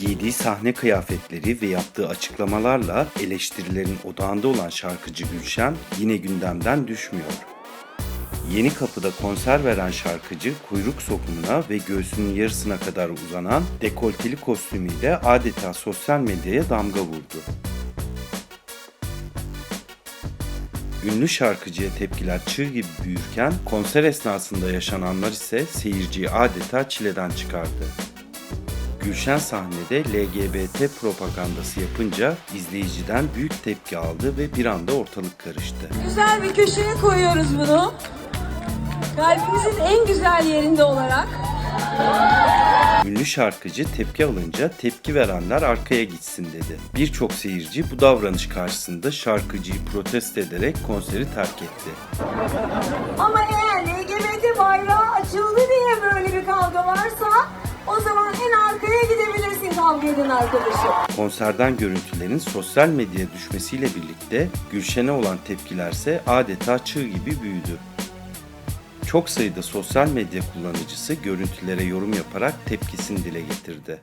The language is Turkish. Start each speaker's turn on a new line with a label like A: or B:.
A: Giydiği sahne kıyafetleri ve yaptığı açıklamalarla eleştirilerin odağında olan şarkıcı Gülşen yine gündemden düşmüyor. Yeni Kapı'da konser veren şarkıcı kuyruk sokumuna ve göğsünün yarısına kadar uzanan dekolteli kostümüyle adeta sosyal medyaya damga vurdu. Ünlü şarkıcıya tepkiler çığ gibi büyürken konser esnasında yaşananlar ise seyirciyi adeta çileden çıkardı. Gülşen sahnede LGBT propagandası yapınca izleyiciden büyük tepki aldı ve bir anda ortalık karıştı.
B: Güzel bir köşeye koyuyoruz bunu. Kalbimizin en güzel yerinde olarak.
A: Ünlü şarkıcı tepki alınca tepki verenler arkaya gitsin dedi. Birçok seyirci bu davranış karşısında şarkıcıyı protesto ederek konseri terk etti.
B: Ama eğer LGBT bayrağı eden arkadaşım.
A: Konserden görüntülerin sosyal medyaya düşmesiyle birlikte Gülşen'e olan tepkilerse adeta çığ gibi büyüdü. Çok sayıda sosyal medya kullanıcısı görüntülere yorum yaparak tepkisini dile getirdi.